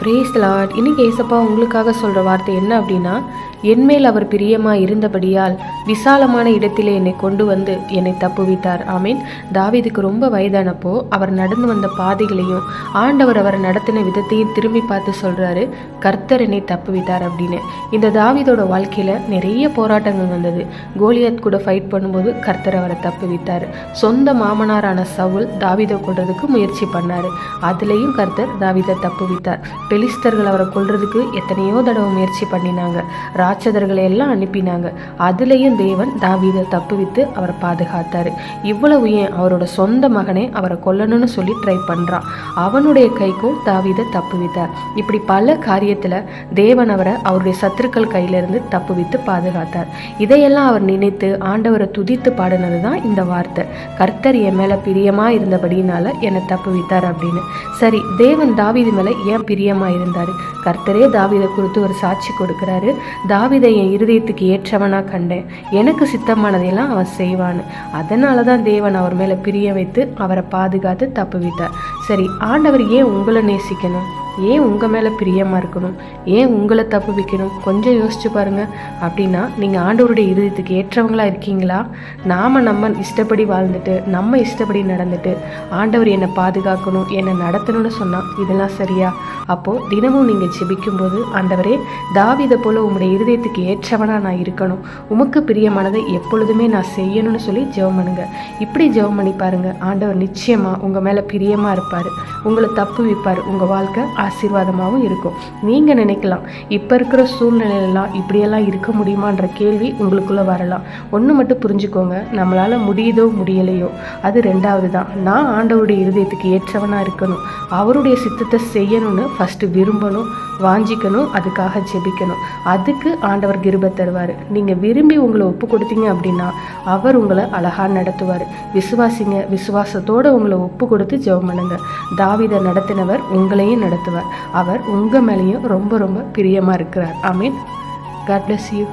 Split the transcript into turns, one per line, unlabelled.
Brace Lord இன்னைக்கு ஏசப்பா உங்களுக்காக சொல்கிற வார்த்தை என்ன அப்படின்னா என்மேல் அவர் பிரியமாக இருந்தபடியால் விசாலமான இடத்திலே என்னை கொண்டு வந்து என்னை தப்புவித்தார். ஆமீன். தாவிதுக்கு ரொம்ப வயதானப்போ அவர் நடந்து வந்த பாதைகளையும் ஆண்டவர் அவர் நடத்தின விதத்தையும் திரும்பி பார்த்து சொல்கிறாரு கர்த்தர் என்னை தப்புவித்தார் அப்படின்னு. இந்த தாவிதோட வாழ்க்கையில் நிறைய போராட்டங்கள் வந்தது. கோலியாத் கூட ஃபைட் பண்ணும்போது கர்த்தர் அவரை தப்புவித்தார். சொந்த மாமனாரான சவுல் தாவிதை கொள்றதுக்கு முயற்சி பண்ணார். அதுலேயும் கர்த்தர் தாவிதை தப்புவித்தார். பெலிஸ்தர்கள் அவரை கொல்றதுக்கு எத்தனையோ தடவை முயற்சி பண்ணினாங்க. ராட்சதர்களை எல்லாம் அனுப்பினாங்க. அதுலேயும் தேவன் தாவீதை தப்புவித்து அவரை பாதுகாத்தார். இவ்வளவு ஏன் அவரோட சொந்த மகனே அவரை கொல்லணும்னு சொல்லி ட்ரை பண்ணுறான் அவனுடைய கைக்கும் தாவீதை தப்புவித்தார். இப்படி பல காரியத்தில் தேவன் அவரை அவருடைய சத்துருக்கள் கையிலிருந்து தப்புவித்து பாதுகாத்தார். இதையெல்லாம் அவர் நினைத்து ஆண்டவரை துதித்து பாடினது தான் இந்த வார்த்தை. கர்த்தர் என் மேலே பிரியமாக இருந்தபடினால என்னை தப்புவித்தார் அப்படின்னு. சரி தேவன் தாவீது மேலே ஏன் பிரியமாக இருந்தார் கர்த்தரே தாவிதை குறித்து ஒரு சாட்சி கொடுக்குறாரு. தாவிதை என் இருதயத்துக்கு ஏற்றவனா கண்டேன். எனக்கு சித்தமானதையெல்லாம் அவன் செய்வான்னு. அதனால தான் தேவன் அவர் மேலே பிரிய வைத்து அவரை பாதுகாத்து தப்புவித்தார். சரி ஆண்டவர் ஏன் உங்களை நேசிக்கணும்? ஏன் உங்கள் மேலே பிரியமாக இருக்கணும்? ஏன் உங்களை தப்பு வைக்கணும்? கொஞ்சம் யோசிச்சு பாருங்கள் அப்படின்னா நீங்கள் ஆண்டவருடைய இருதயத்துக்கு ஏற்றவங்களாக இருக்கீங்களா? நாம் நம்ம இஷ்டப்படி வாழ்ந்துட்டு நம்ம இஷ்டப்படி நடந்துட்டு ஆண்டவர் என்னை பாதுகாக்கணும் என்னை நடத்தணும்னு சொன்னால் இதெல்லாம் சரியா? அப்போது தினமும் நீங்கள் ஜெபிக்கும்போது ஆண்டவரே தாவிதை போல் உங்களுடைய இருதயத்துக்கு ஏற்றவனாக நான் இருக்கணும். உமக்கு பிரியமானதை எப்பொழுதுமே நான் செய்யணும்னு சொல்லி ஜெபம் பண்ணுங்க. இப்படி ஜெபம் பண்ணி பாருங்க. ஆண்டவர் நிச்சயமாக உங்கள் மேலே பிரியமாக இருப்பார். உங்களை தப்பு வைப்பார். உங்கள் வாழ்க்கை ஆசீர்வாதமாகவும் இருக்கும். நீங்கள் நினைக்கலாம் இப்போ இருக்கிற சூழ்நிலையெல்லாம் இப்படியெல்லாம் இருக்க முடியுமான்ற கேள்வி உங்களுக்குள்ளே வரலாம். ஒன்று மட்டும் புரிஞ்சுக்கோங்க நம்மளால் முடியுதோ முடியலையோ அது ரெண்டாவது தான் நான் ஆண்டவருடைய இருதயத்துக்கு ஏற்றவனாக இருக்கணும். அவருடைய சித்தத்தை செய்யணும்னு ஃபஸ்ட்டு விரும்பணும் வாஞ்சிக்கணும் அதுக்காக ஜெபிக்கணும். அதுக்கு ஆண்டவர் கிருபை தருவார். நீங்கள் விரும்பி உங்களை ஒப்பு கொடுத்தீங்க அப்படின்னா அவர் உங்களை அழகாக நடத்துவார். விசுவாசிங்க விசுவாசத்தோடு உங்களை ஒப்பு கொடுத்து ஜெபம் பண்ணுங்க. தாவிதை நடத்தினவர் உங்களையும் நடத்துவார். அவர் உங்கள் மேலேயும் ரொம்ப ரொம்ப பிரியமாக இருக்கிறார். I mean God bless you